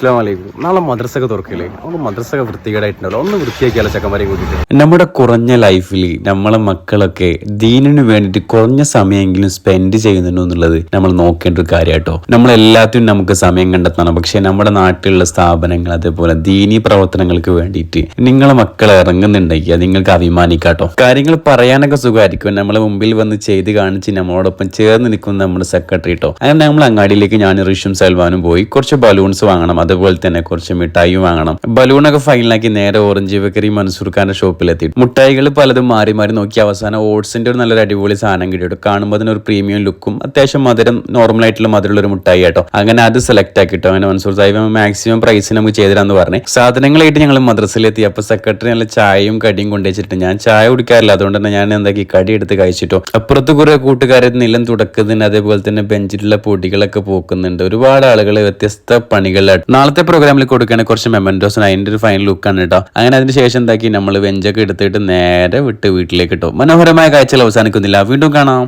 അസ്സാം നാളെ മദ്രസൊക്കെ തുറക്കില്ലേ? നമ്മൾ മദ്രസൊക്കെ വൃത്തികേടായിട്ടുണ്ടല്ലോ. ഒന്ന് വൃത്തിയാക്കിയാലോ ചെക്കന്മാരെ കൂട്ടിയിട്ട്. നമ്മുടെ കുറഞ്ഞ ലൈഫിൽ നമ്മളെ മക്കളൊക്കെ ദീനിന് വേണ്ടിയിട്ട് കുറഞ്ഞ സമയമെങ്കിലും സ്പെൻഡ് ചെയ്യുന്നുണ്ടോ എന്നുള്ളത് നമ്മൾ നോക്കേണ്ട ഒരു കാര്യമാട്ടോ നമ്മളെല്ലാത്തിനും നമുക്ക് സമയം കണ്ടെത്തണം. പക്ഷേ നമ്മുടെ നാട്ടിലുള്ള സ്ഥാപനങ്ങൾ അതേപോലെ ദീനി പ്രവർത്തനങ്ങൾക്ക് വേണ്ടിയിട്ട് നിങ്ങളെ മക്കൾ ഇറങ്ങുന്നുണ്ടെങ്കിൽ നിങ്ങൾക്ക് അഭിമാനിക്കാട്ടോ. കാര്യങ്ങൾ പറയാനൊക്കെ സുഖമായിരിക്കും. നമ്മളെ മുമ്പിൽ വന്ന് ചെയ്ത് കാണിച്ച് നമ്മളോടൊപ്പം ചേർന്ന് നിൽക്കുന്ന നമ്മുടെ സെക്രട്ടറി കേട്ടോ അങ്ങനെ നമ്മൾ അങ്ങാടിയിലേക്ക് ഞാൻ ഋഷും സൽവാനും പോയി കുറച്ച് ബലൂൺസ് വാങ്ങണം. അതുപോലെ തന്നെ കുറച്ച് മിഠായി വാങ്ങണം. ബലൂണൊക്കെ ഫൈനലാക്കി നേരെ ഓറഞ്ച് ബേക്കറി മൻസൂർ ഖാന്റെ ഷോപ്പിലെത്തി മുട്ടായികൾ പലതും മാറി മാറി നോക്കി അവസാനം ഓട്സിന്റെ ഒരു നല്ലൊരു അടിപൊളി സാധനം കിട്ടിയിട്ടു കാണുമ്പോൾ അതിനൊരു പ്രീമിയം ലുക്കും അത്യാവശ്യം മധുരം നോർമൽ ആയിട്ടുള്ള മധുരമുള്ള ഒരു മുട്ടായി കേട്ടോ അങ്ങനെ അത് സെലക്ട് ആക്കിട്ടോ. അങ്ങനെ മൻസൂർ സാഹിബ് മാക്സിമം പ്രൈസ് നമുക്ക് ചെയ്തുതരാന്ന് പറഞ്ഞു. സാധനങ്ങളായിട്ട് ഞങ്ങൾ മദ്രസയിലെത്തി അപ്പൊ സെക്രട്ടറി നല്ല ചായയും കടിയും കൊണ്ടുവച്ചിട്ട് ഞാൻ ചായ കുടിക്കാറില്ല. അതുകൊണ്ട് തന്നെ ഞാൻ എന്താക്കി കടി എടുത്ത് കഴിച്ചിട്ടോ. അപ്പുറത്ത് കുറെ കൂട്ടുകാരെ നിലം തുടക്കുന്നതിന് അതേപോലെ തന്നെ ബെഞ്ചിലുള്ള പൊടികളൊക്കെ പോക്കുന്നുണ്ട്. ഒരുപാട് ആളുകൾ വ്യത്യസ്ത പണികളിലായിട്ട് നാളത്തെ പ്രോഗ്രാമിൽ കൊടുക്കുകയാണെങ്കിൽ കുറച്ച് മെമന്റോസിന് അതിന്റെ ഒരു ഫൈനൽ ലുക്കാണ് കേട്ടോ അങ്ങനെ അതിന് ശേഷം എന്താക്കി? നമ്മൾ വെഞ്ചൊക്കെ എടുത്തിട്ട് നേരെ വിട്ട് വീട്ടിലേക്ക് കിട്ടും മനോഹരമായ കാഴ്ചകൾ അവസാനിക്കുന്നില്ല. വീണ്ടും കാണാം.